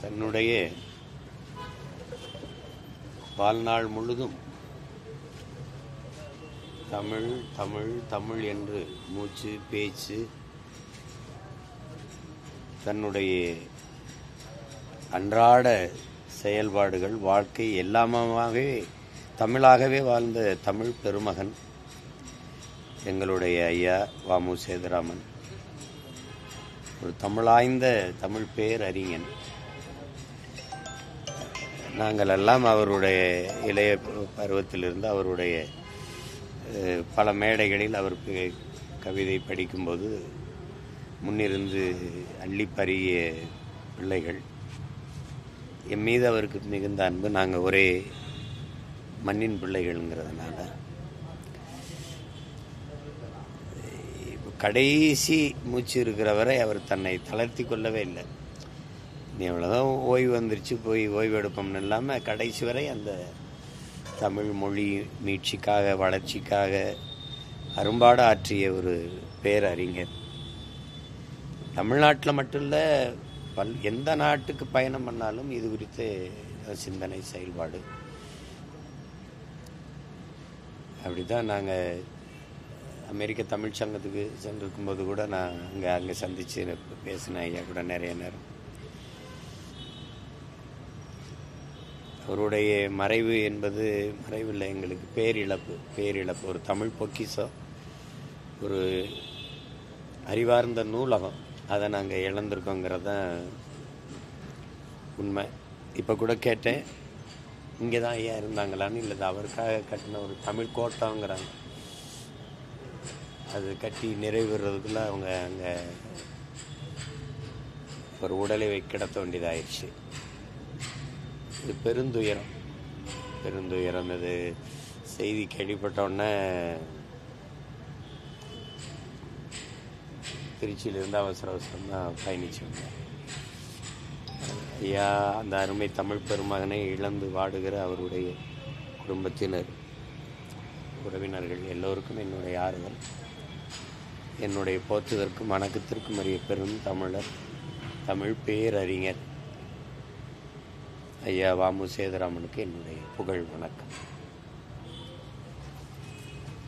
தன்னுடைய வாழ்நாள் முழுதும் தமிழ் தமிழ் தமிழ் என்று மூச்சு பேச்சு தன்னுடைய அன்றாட செயல்பாடுகள் வாழ்க்கை எல்லாமாகவே தமிழாகவே வாழ்ந்த தமிழ் பெருமகன் எங்களுடைய ஐயா வாமு சேதுராமன். ஒரு தமிழாய்ந்த தமிழ் பேரறிஞன். நாங்கள் எல்லாம் அவருடைய இளைய பருவத்திலிருந்து அவருடைய பல மேடைகளில் அவருக்கு கவிதை படிக்கும்போது முன்னிருந்து அள்ளி பருகிய பிள்ளைகள். என் மீது அவருக்கு மிகுந்த அன்பு. நாங்கள் ஒரே மண்ணின் பிள்ளைகள்ங்கிறதுனால. கடைசி மூச்சு இருக்கிறவரை அவர் தன்னை தளர்த்தி கொள்ளவே இல்லை. நீ எவ்வளோதான் ஓய்வு வந்துருச்சு. போய் ஓய்வு எடுப்போம்னு இல்லாமல் கடைசி வரை அந்த தமிழ் மொழி மீட்சிக்காக வளர்ச்சிக்காக அரும்பாடு ஆற்றிய ஒரு பேரறிஞர். தமிழ்நாட்டில் மட்டும் இல்லை பல் எந்த நாட்டுக்கு பயணம் பண்ணாலும் இது குறித்து சிந்தனை செயல்பாடு. அப்படி தான் நாங்கள் அமெரிக்க தமிழ் சங்கத்துக்கு சென்றிருக்கும்போது கூட நான் அங்கே அங்கே சந்தித்து பேசினேன் ஐயா கூட நிறைய நேரம். அவருடைய மறைவு என்பது மறைவில்லை எங்களுக்கு பேரிழப்பு பேரிழப்பு. ஒரு தமிழ் பொக்கிஷம் ஒரு அறிவார்ந்த நூலகம் அதை நாங்கள் இழந்திருக்கோங்கிறது தான் உண்மை. இப்போ கூட கேட்டேன் இங்கே தான் ஐயா இருந்தாங்களான்னு இல்லை அவருக்காக கட்டின ஒரு தமிழ் கோட்டங்கிறாங்க. அது கட்டி நிறைவேறதுக்குள்ளே அவங்க அங்கே ஒரு உடலை கிடத்த வேண்டியதாயிடுச்சு இது பெருந்துயரம். பெருந்துயரம் இது செய்தி கேள்விப்பட்டோடனே திருச்சியிலிருந்து அவசர அவசரமாக பயணிச்சு ஐயா அந்த அருமை தமிழ் பெருமகனை இழந்து வாடுகிற அவருடைய குடும்பத்தினர் உறவினர்கள் எல்லோருக்கும் என்னுடைய ஆறுதல். என்னுடைய போற்றுதற்கும் வணக்கத்திற்கும் அறிய பெரும் தமிழர் தமிழ் பேரறிஞர் ஐயா வாமு சேதுராமனுக்கு என்னுடைய புகழ் வணக்கம்.